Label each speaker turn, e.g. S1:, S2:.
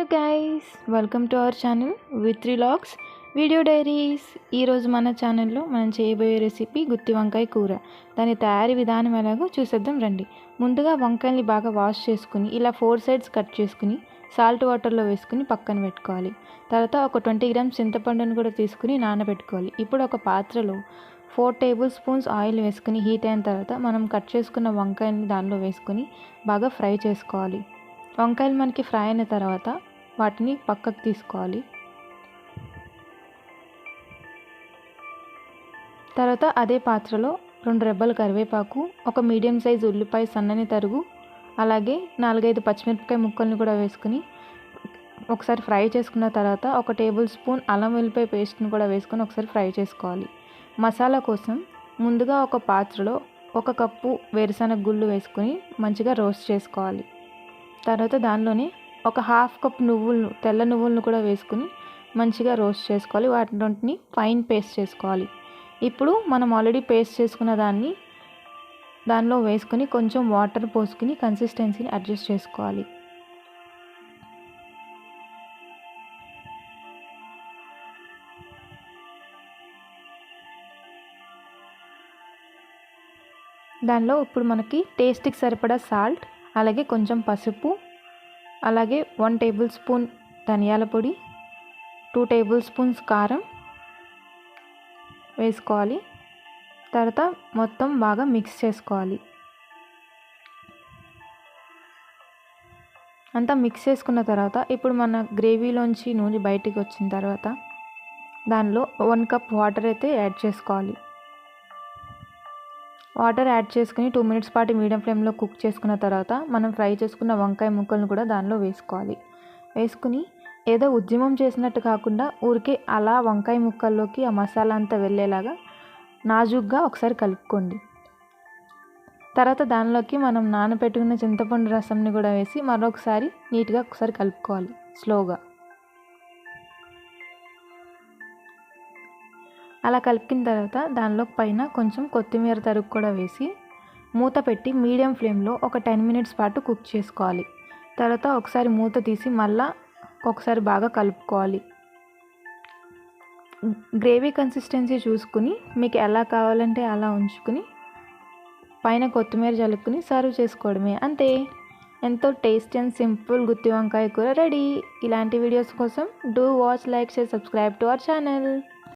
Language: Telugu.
S1: Hello guys welcome to our channel with Lax video diaries ఈరోజు మన ఛానల్లో మనం చేయబోయే రెసిపీ గుత్తి వంకాయ కూర. దాని తయారీ విధానం ఎలాగో చూసేద్దాం రండి. ముందుగా వంకాయల్ని బాగా వాష్ చేసుకుని ఇలా ఫోర్ సైడ్స్ కట్ చేసుకుని సాల్ట్ వాటర్లో వేసుకుని పక్కన పెట్టుకోవాలి. తర్వాత ఒక ట్వంటీ గ్రామ్స్ చింతపండును కూడా తీసుకుని నానబెట్టుకోవాలి. ఇప్పుడు ఒక పాత్రలో ఫోర్ టేబుల్ స్పూన్స్ ఆయిల్ వేసుకుని హీట్ అయిన తర్వాత మనం కట్ చేసుకున్న వంకాయని దానిలో వేసుకుని బాగా ఫ్రై చేసుకోవాలి. వంకాయలు మనకి ఫ్రై అయిన తర్వాత వాటిని పక్కకు తీసుకోవాలి. తర్వాత అదే పాత్రలో రెండు రెబ్బలు కరివేపాకు ఒక మీడియం సైజ్ ఉల్లిపాయ సన్నని తరుగు అలాగే నాలుగైదు పచ్చిమిరపకాయ ముక్కల్ని కూడా వేసుకుని ఒకసారి ఫ్రై చేసుకున్న తర్వాత ఒక టేబుల్ స్పూన్ అల్లం వెల్లిపాయ పేస్ట్ని కూడా వేసుకొని ఒకసారి ఫ్రై చేసుకోవాలి. మసాలా కోసం ముందుగా ఒక పాత్రలో ఒక కప్పు వేరుశనగ గుళ్ళు వేసుకొని మంచిగా రోస్ట్ చేసుకోవాలి. తర్వాత దానిలోనే ఒక హాఫ్ కప్ నువ్వులను తెల్ల నువ్వులను కూడా వేసుకుని మంచిగా రోస్ట్ చేసుకోవాలి. వాటిని ఫైన్ పేస్ట్ చేసుకోవాలి. ఇప్పుడు మనం ఆల్రెడీ పేస్ట్ చేసుకున్న దాన్ని దానిలో వేసుకుని కొంచెం వాటర్ పోసుకుని కన్సిస్టెన్సీని అడ్జస్ట్ చేసుకోవాలి. దానిలో ఇప్పుడు మనకి టేస్ట్కి సరిపడా సాల్ట్ అలాగే కొంచెం పసుపు అలాగే వన్ టేబుల్ స్పూన్ ధనియాల పొడి టూ టేబుల్ స్పూన్స్ కారం వేసుకోవాలి. తర్వాత మొత్తం బాగా మిక్స్ చేసుకోవాలి. అంతా మిక్స్ చేసుకున్న తర్వాత ఇప్పుడు మన గ్రేవీలోంచి నూనె బయటికి వచ్చిన తర్వాత దానిలో వన్ కప్ వాటర్ అయితే యాడ్ చేసుకోవాలి. వాటర్ యాడ్ చేసుకుని టూ మినిట్స్ పాటు మీడియం ఫ్లేమ్లో కుక్ చేసుకున్న తర్వాత మనం ఫ్రై చేసుకున్న వంకాయ ముక్కలను కూడా దానిలో వేసుకోవాలి. వేసుకుని ఏదో ఉద్యమం చేసినట్టు కాకుండా ఊరికే అలా వంకాయ ముక్కల్లోకి ఆ మసాలా అంతా వెళ్ళేలాగా నాజుగ్గా ఒకసారి కలుపుకోండి. తర్వాత దానిలోకి మనం నానబెట్టుకున్న చింతపండు రసంని కూడా వేసి మరొకసారి నీట్గా ఒకసారి కలుపుకోవాలి స్లోగా. అలా కలిపిన తర్వాత దానిలో పైన కొంచెం కొత్తిమీర తరుగు కూడా వేసి మూత పెట్టి మీడియం ఫ్లేమ్లో ఒక టెన్ మినిట్స్ పాటు కుక్ చేసుకోవాలి. తర్వాత ఒకసారి మూత తీసి మళ్ళా ఒకసారి బాగా కలుపుకోవాలి. గ్రేవీ కన్సిస్టెన్సీ చూసుకుని మీకు ఎలా కావాలంటే అలా ఉంచుకుని పైన కొత్తిమీర జలుపుకుని సర్వ్ చేసుకోవడమే. అంతే. ఎంతో టేస్టీ అండ్ సింపుల్ గుత్తి వంకాయ కూర రెడీ. ఇలాంటి వీడియోస్ కోసం do watch like share subscribe to our channel.